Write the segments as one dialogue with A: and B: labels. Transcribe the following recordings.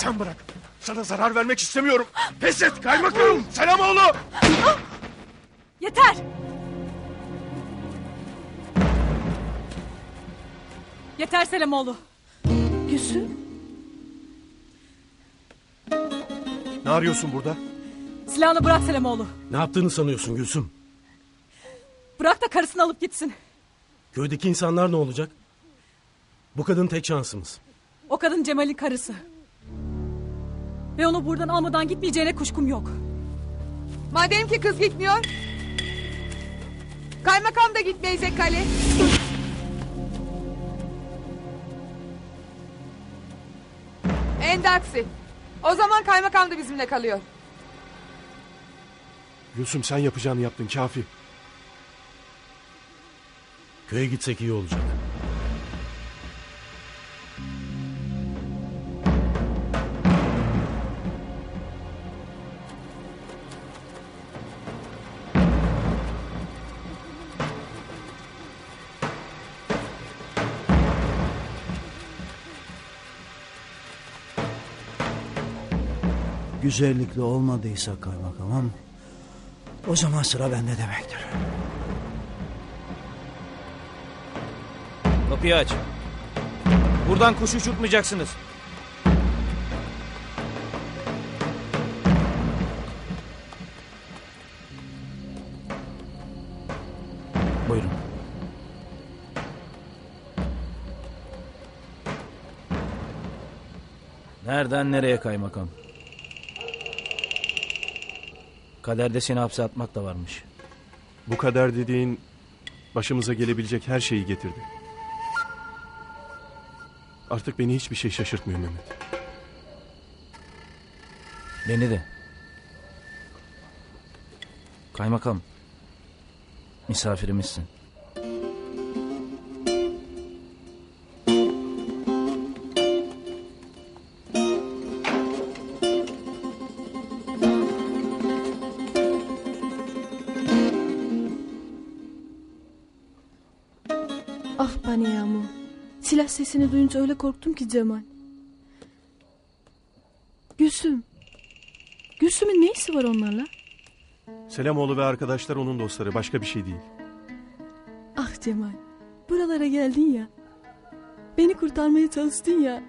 A: Sen bırak. Sana zarar vermek istemiyorum. Pes et kaymakam. Selamoğlu.
B: Yeter! Yeter Selamoğlu.
C: Gülsüm.
A: Ne arıyorsun burada?
B: Silahını bırak Selamoğlu.
D: Ne yaptığını sanıyorsun Gülsüm?
B: Bırak da karısını alıp gitsin.
D: Köydeki insanlar ne olacak? Bu kadın tek şansımız.
B: O kadın Cemal'in karısı. Ve onu buradan almadan gitmeyeceğine kuşkum yok.
C: Madem ki kız gitmiyor. Kaymakam da gitmeyecek kale. Endaksi. O zaman kaymakam da bizimle kalıyor.
A: Gülsüm sen yapacağını yaptın kafi.
D: Köye gitsek iyi olacak.
E: Güzellikle olmadıysa kaymakamım o zaman sıra bende demektir.
F: Kapıyı aç. Buradan kuş uçurtmayacaksınız.
E: Buyurun.
F: Nereden nereye kaymakam? Kaderde seni hapse atmak da varmış.
A: Bu kadar dediğin başımıza gelebilecek her şeyi getirdi. Artık beni hiçbir şey şaşırtmıyor Mehmet.
F: Beni de. Kaymakam. Misafirimizsin.
G: Ah bana Yağmur. Silah sesini duyunca öyle korktum ki Cemal. Gülsüm. Gülsüm'ün ne işi var onlarla?
A: Selamoğlu ve arkadaşlar onun dostları başka bir şey değil.
G: Ah Cemal. Buralara geldin ya. Beni kurtarmaya çalıştın ya.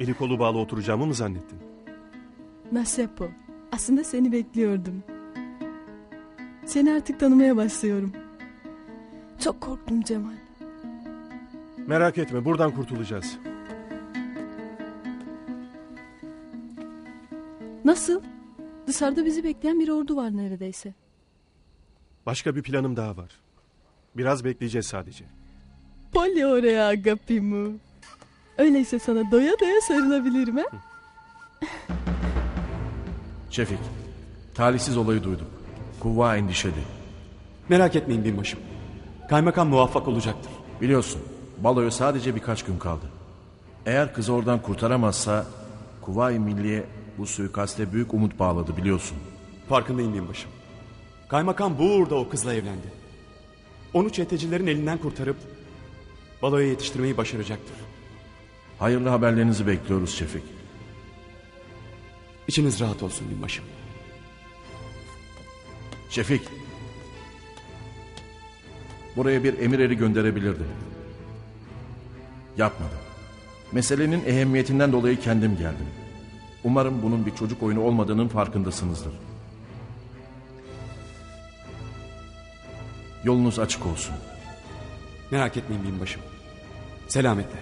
A: Eli kolu bağlı oturacağımı mı zannettin?
G: Masepo. Aslında seni bekliyordum. Seni artık tanımaya başlıyorum. Çok korktum Cemal.
A: Merak etme buradan kurtulacağız.
G: Nasıl? Dışarıda bizi bekleyen bir ordu var neredeyse.
A: Başka bir planım daha var. Biraz bekleyeceğiz sadece.
G: Polly oraya agapimu. Öyleyse sana doya doya sarılabilirim ha?
H: Şefik, talihsiz olayı duyduk. Kuvva endişeli.
I: Merak etmeyin binbaşım. Kaymakam muvaffak olacaktır.
H: Biliyorsun, baloya sadece birkaç gün kaldı. Eğer kızı oradan kurtaramazsa... Kuvayi Milliye bu suikaste büyük umut bağladı biliyorsun.
I: Farkındayım binbaşım. Kaymakam bu uğurda o kızla evlendi. Onu çetecilerin elinden kurtarıp baloya yetiştirmeyi başaracaktır.
H: Hayırlı haberlerinizi bekliyoruz Şefik.
I: İçiniz rahat olsun binbaşım.
H: Şefik. Buraya bir emir eri gönderebilirdi. Yapmadım. Meselenin ehemmiyetinden dolayı kendim geldim. Umarım bunun bir çocuk oyunu olmadığının farkındasınızdır. Yolunuz açık olsun.
I: Merak etmeyin binbaşım. Selametle.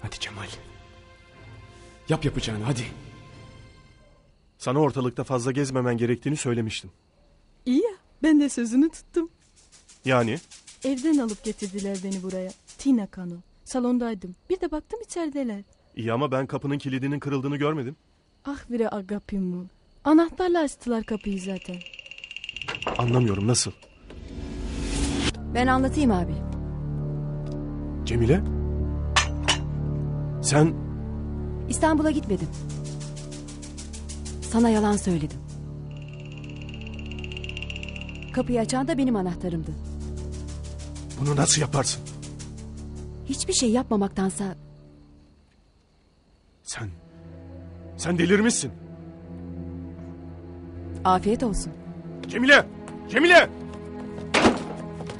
I: Hadi Cemal. Yap yapacağını hadi.
A: Sana ortalıkta fazla gezmemen gerektiğini söylemiştim.
G: Ben de sözünü tuttum.
A: Yani
G: Evden alıp getirdiler beni buraya. Tina Kano. Salondaydım. Bir de baktım içerideler.
A: iyi ama ben kapının kilidinin kırıldığını görmedim.
G: Ah bire agapimu. Anahtarla açtılar kapıyı zaten.
A: Anlamıyorum nasıl?
C: Ben anlatayım abi.
A: Cemile? Sen
C: İstanbul'a gitmedim. Sana yalan söyledim. Kapıyı açan da benim anahtarımdı.
A: bunu nasıl yaparsın?
C: Hiçbir şey yapmamaktansa
A: Sen... Sen delirmişsin.
C: afiyet olsun.
A: Cemile! Cemile!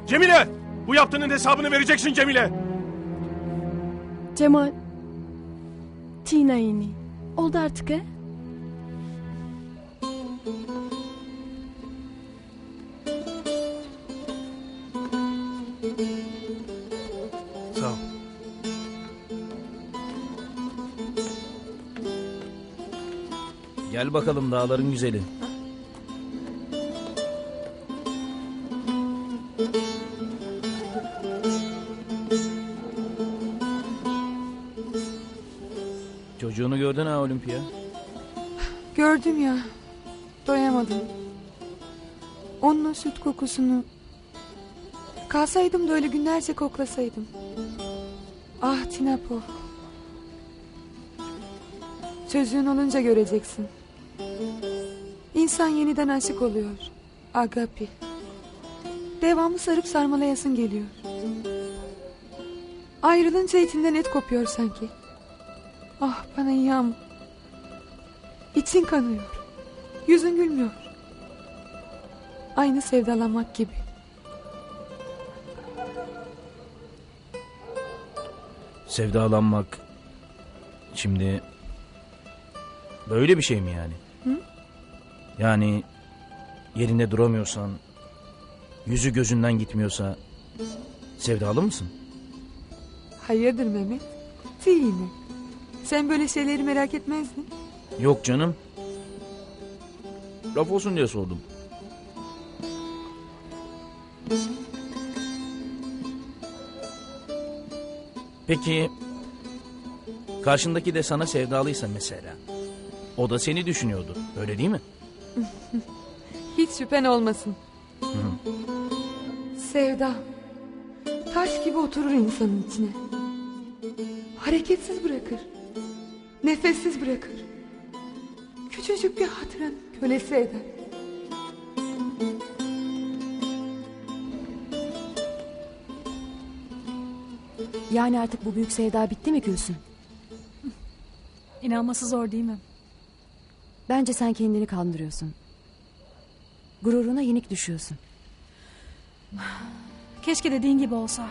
A: Cemile! Bu yaptığının hesabını vereceksin Cemile.
G: Cemal. Tina ini. Oldu artık he?
F: Bakalım dağların güzeli. Çocuğunu gördün ha Olimpiya.
C: Gördüm ya. Doyamadım. Onun o süt kokusunu... Kalsaydım da öyle günlerce koklasaydım. Ah Tinapo. Çocuğun olunca göreceksin. İnsan yeniden aşık oluyor. Agapi. Devamlı sarıp sarmalayasın geliyor. Ayrılınca içinden et kopuyor sanki. Ah bana yağmur. İçin kanıyor. Yüzün gülmüyor. Aynı sevdalanmak gibi.
F: Sevdalanmak. Şimdi böyle bir şey mi yani? Yani yerinde duramıyorsan, yüzü gözünden gitmiyorsa sevdalı mısın?
C: Hayırdır Mehmet? Yine. Sen böyle şeyleri merak etmezdin.
F: Yok canım. Laf olsun diye sordum. Peki karşındaki de sana sevdalıysa mesela. O da seni düşünüyordu. Öyle değil mi?
C: Hiç şüphen olmasın. Sevda. Taş gibi oturur insanın içine. Hareketsiz bırakır. Nefessiz bırakır. Küçücük bir hatıranın kölesi eder. Yani artık bu büyük sevda bitti mi Gülsün?
B: İnanması zor değil mi?
C: Bence sen kendini kandırıyorsun. Gururuna yenik düşüyorsun.
B: Keşke dediğin gibi olsa.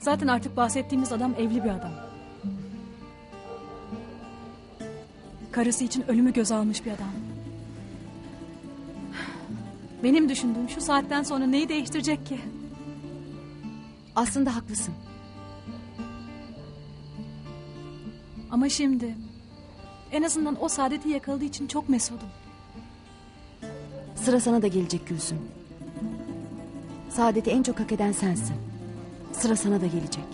B: Zaten artık bahsettiğimiz adam evli bir adam. Karısı için ölümü göz almış bir adam. Benim düşündüğüm şu saatten sonra neyi değiştirecek ki?
C: Aslında haklısın.
B: Ama şimdi en azından o saadeti yakaladığı için çok mesudum.
C: Sıra sana da gelecek Gülsün. Saadeti en çok hak eden sensin. Sıra sana da gelecek.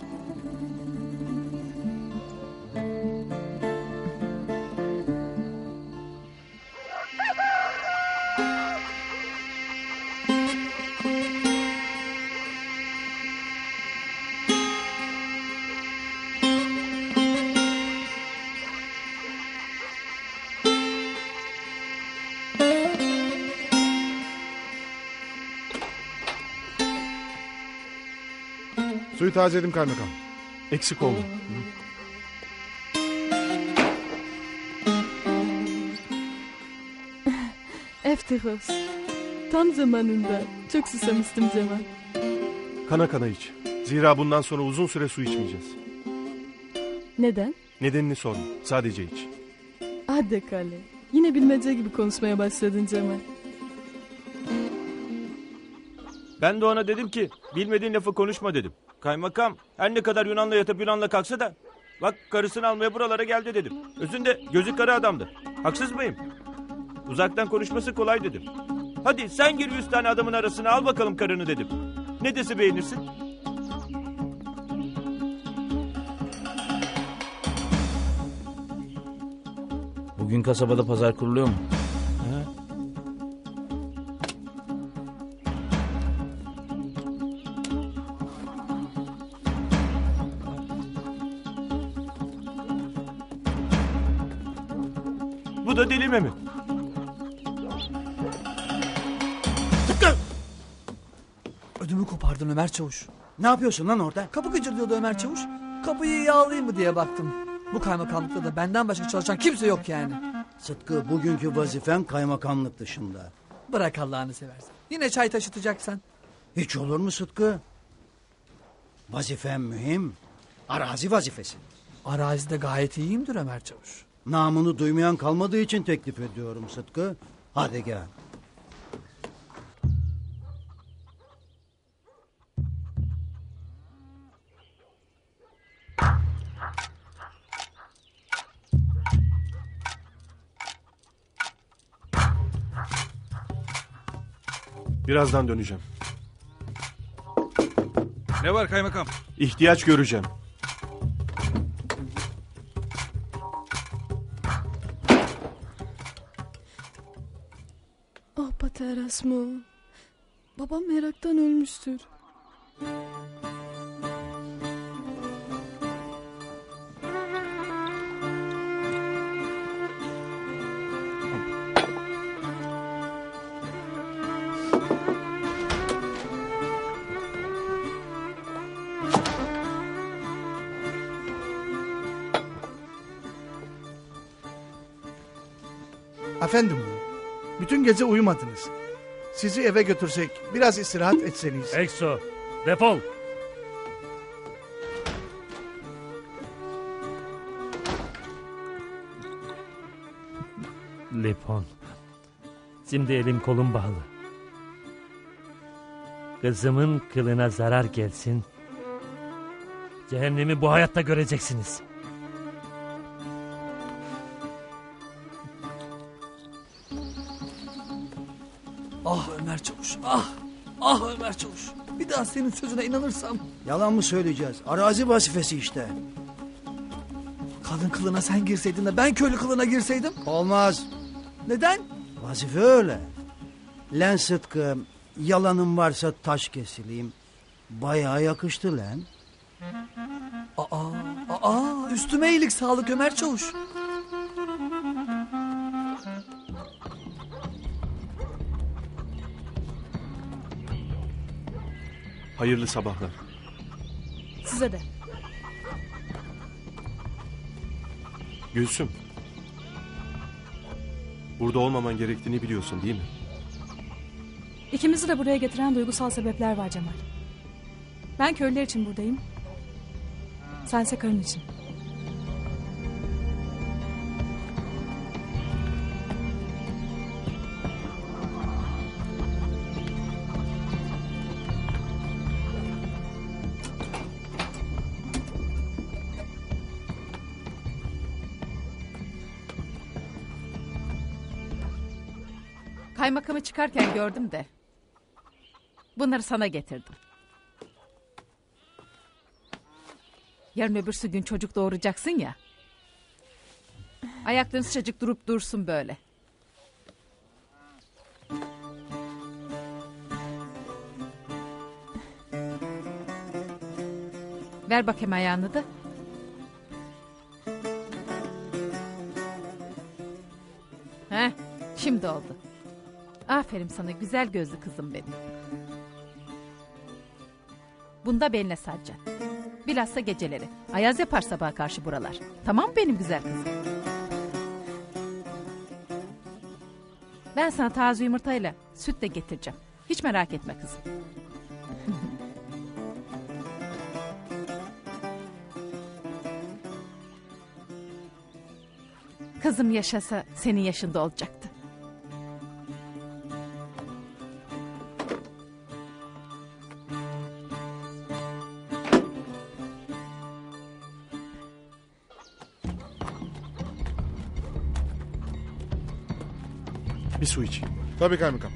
A: Suyu tazeledim kaymakam. Eksik oldu.
G: Eftiros. Tam zamanında. Çok susamıştım Cemal.
A: Kana kana iç. Zira bundan sonra uzun süre su içmeyeceğiz.
G: Neden?
A: Nedenini sorma. Sadece iç.
G: Hadi kale. Yine bilmece gibi konuşmaya başladın Cemal.
F: Ben de ona dedim ki bilmediğin lafı konuşma dedim. Kaymakam her ne kadar Yunan'la yatıp Yunan'la kalksa da bak karısını almaya buralara geldi dedim. Özünde gözü kara adamdı. Haksız mıyım? Uzaktan konuşması kolay dedim. Hadi sen gir yüz tane adamın arasına al bakalım karını dedim. Ne dese beğenirsin? Bugün kasabada pazar kuruluyor mu? Da delime mi?
E: Ödümü kopardın Ömer Çavuş. Ne yapıyorsun lan orada?
J: Kapı gıcırdıyordu Ömer Çavuş. Kapıyı yağlayayım mı diye baktım. Bu kaymakamlıkta da benden başka çalışan kimse yok yani.
E: Sıtkı bugünkü vazifen kaymakamlık dışında.
J: Bırak Allah'ını seversen. Yine çay taşıtacaksan.
E: Hiç olur mu Sıtkı? Vazifen mühim. Arazi vazifesi.
J: Arazide gayet iyiyimdir Ömer Çavuş.
E: Namını duymayan kalmadığı için teklif ediyorum Sıtkı. Hadi gel.
A: Birazdan döneceğim.
F: Ne var kaymakam?
A: İhtiyaç göreceğim.
G: Ah Pater Erasmo. Babam meraktan ölmüştür.
K: Efendim bütün gece uyumadınız. Sizi eve götürsek biraz istirahat etseniz.
D: Exo. Defol.
L: Lipon. Şimdi elim kolum bağlı. Kızımın kılına zarar gelsin. Cehennemi bu hayatta göreceksiniz.
J: Ah Ömer Çavuş ah. Ah Ömer Çavuş. Bir daha senin sözüne inanırsam.
E: Yalan mı söyleyeceğiz? Arazi vazifesi işte.
J: Kadın kılına sen girseydin de ben köylü kılına girseydim.
E: Olmaz.
J: Neden?
E: Vazife öyle. Len Sıtkı, yalanın varsa taş kesileyim. Bayağı yakıştı lan.
J: Aa, aa üstüme iyilik sağlık Ömer Çavuş.
A: Hayırlı sabahlar.
B: Size de.
A: Gülsüm. Burada olmaman gerektiğini biliyorsun değil mi?
B: İkimizi de buraya getiren duygusal sebepler var Cemal. Ben köylüler için buradayım. Sense karın için.
M: Kaymakamı çıkarken gördüm de. Bunları sana getirdim. Yarın öbürsü gün çocuk doğuracaksın ya. Ayakların sıcacık durup dursun böyle. Ver bakayım ayağını da. Heh, şimdi oldu. Aferin sana güzel gözlü kızım benim. Bunda beline saracaksın. Bilhassa geceleri. Ayaz yapar sabaha karşı buralar. Tamam mı benim güzel kızım? Ben sana taze yumurtayla süt de getireceğim. Hiç merak etme kızım. Kızım yaşasa senin yaşında olacaktı.
A: Su içeyim.
K: Tabii kaymakam.